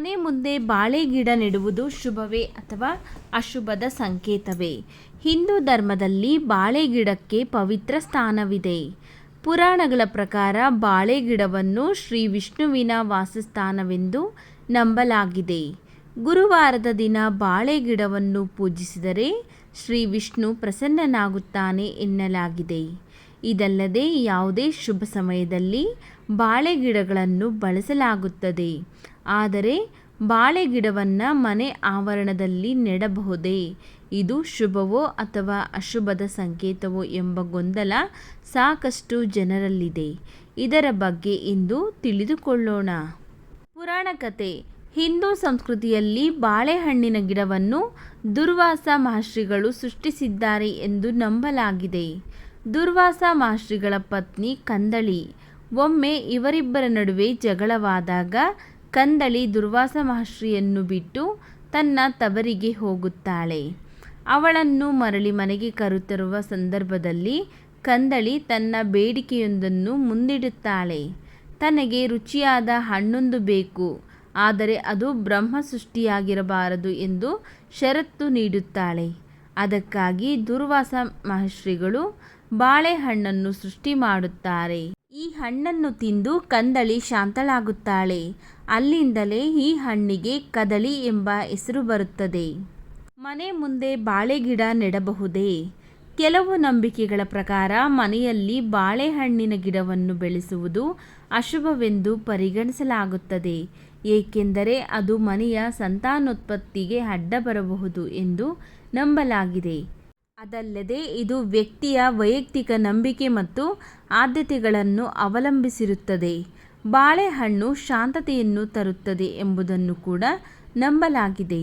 ಮನೆ ಮುಂದೆ ಬಾಳೆ ಗಿಡ ನೆಡುವುದು ಶುಭವೇ ಅಥವಾ ಅಶುಭದ ಸಂಕೇತವೇ? ಹಿಂದೂ ಧರ್ಮದಲ್ಲಿ ಬಾಳೆ ಗಿಡಕ್ಕೆ ಪವಿತ್ರ ಸ್ಥಾನವಿದೆ. ಪುರಾಣಗಳ ಪ್ರಕಾರ ಬಾಳೆ ಗಿಡವನ್ನು ಶ್ರೀ ವಿಷ್ಣುವಿನ ವಾಸಸ್ಥಾನವೆಂದು ನಂಬಲಾಗಿದೆ. ಗುರುವಾರದ ದಿನ ಬಾಳೆ ಗಿಡವನ್ನು ಪೂಜಿಸಿದರೆ ಶ್ರೀ ವಿಷ್ಣು ಪ್ರಸನ್ನನಾಗುತ್ತಾನೆ ಎನ್ನಲಾಗಿದೆ. ಇದಲ್ಲದೆ ಯಾವುದೇ ಶುಭ ಸಮಯದಲ್ಲಿ ಬಾಳೆ ಗಿಡಗಳನ್ನು ಬಳಸಲಾಗುತ್ತದೆ. ಆದರೆ ಬಾಳೆ ಗಿಡವನ್ನು ಮನೆ ಆವರಣದಲ್ಲಿ ನೆಡಬಹುದೇ? ಇದು ಶುಭವೋ ಅಥವಾ ಅಶುಭದ ಸಂಕೇತವೋ ಎಂಬ ಗೊಂದಲ ಸಾಕಷ್ಟು ಜನರಲ್ಲಿದೆ. ಇದರ ಬಗ್ಗೆ ಇಂದು ತಿಳಿದುಕೊಳ್ಳೋಣ. ಪುರಾಣ ಕತೆ. ಹಿಂದೂ ಸಂಸ್ಕೃತಿಯಲ್ಲಿ ಬಾಳೆಹಣ್ಣಿನ ಗಿಡವನ್ನು ದುರ್ವಾಸ ಮಹರ್ಷಿಗಳು ಸೃಷ್ಟಿಸಿದ್ದಾರೆ ಎಂದು ನಂಬಲಾಗಿದೆ. ದುರ್ವಾಸ ಮಹರ್ಷಿಗಳ ಪತ್ನಿ ಕಂದಳಿ. ಒಮ್ಮೆ ಇವರಿಬ್ಬರ ನಡುವೆ ಜಗಳವಾದಾಗ ಕಂದಳಿ ದುರ್ವಾಸ ಮಹರ್ಷಿಯನ್ನು ಬಿಟ್ಟು ತನ್ನ ತವರಿಗೆ ಹೋಗುತ್ತಾಳೆ. ಅವಳನ್ನು ಮರಳಿ ಮನೆಗೆ ಕರೆತರುವ ಸಂದರ್ಭದಲ್ಲಿ ಕಂದಳಿ ತನ್ನ ಬೇಡಿಕೆಯೊಂದನ್ನು ಮುಂದಿಡುತ್ತಾಳೆ. ತನಗೆ ರುಚಿಯಾದ ಹಣ್ಣೊಂದು ಬೇಕು, ಆದರೆ ಅದು ಬ್ರಹ್ಮ ಸೃಷ್ಟಿಯಾಗಿರಬಾರದು ಎಂದು ಷರತ್ತು ನೀಡುತ್ತಾಳೆ. ಅದಕ್ಕಾಗಿ ದುರ್ವಾಸ ಮಹರ್ಷಿಗಳು ಬಾಳೆಹಣ್ಣನ್ನು ಸೃಷ್ಟಿ ಮಾಡುತ್ತಾರೆ. ಹಣ್ಣನ್ನು ತಿಂದು ಕಂದಳಿ ಶಾಂತಳಾಗುತ್ತಾಳೆ. ಅಲ್ಲಿಂದಲೇ ಈ ಹಣ್ಣಿಗೆ ಕದಳಿ ಎಂಬ ಹೆಸರು ಬರುತ್ತದೆ. ಮನೆ ಮುಂದೆ ಬಾಳೆ ಗಿಡ ನೆಡಬಹುದೇ? ಕೆಲವು ನಂಬಿಕೆಗಳ ಪ್ರಕಾರ ಮನೆಯಲ್ಲಿ ಬಾಳೆಹಣ್ಣಿನ ಗಿಡವನ್ನು ಬೆಳೆಸುವುದು ಅಶುಭವೆಂದು ಪರಿಗಣಿಸಲಾಗುತ್ತದೆ. ಏಕೆಂದರೆ ಅದು ಮನೆಯ ಸಂತಾನೋತ್ಪತ್ತಿಗೆ ಅಡ್ಡ ಬರಬಹುದು ಎಂದು ನಂಬಲಾಗಿದೆ. ಅದಲ್ಲದೆ ಇದು ವ್ಯಕ್ತಿಯ ವೈಯಕ್ತಿಕ ನಂಬಿಕೆ ಮತ್ತು ಆದ್ಯತೆಗಳನ್ನು ಅವಲಂಬಿಸಿರುತ್ತದೆ. ಬಾಳೆಹಣ್ಣು ಶಾಂತತೆಯನ್ನು ತರುತ್ತದೆ ಎಂಬುದನ್ನು ಕೂಡ ನಂಬಲಾಗಿದೆ.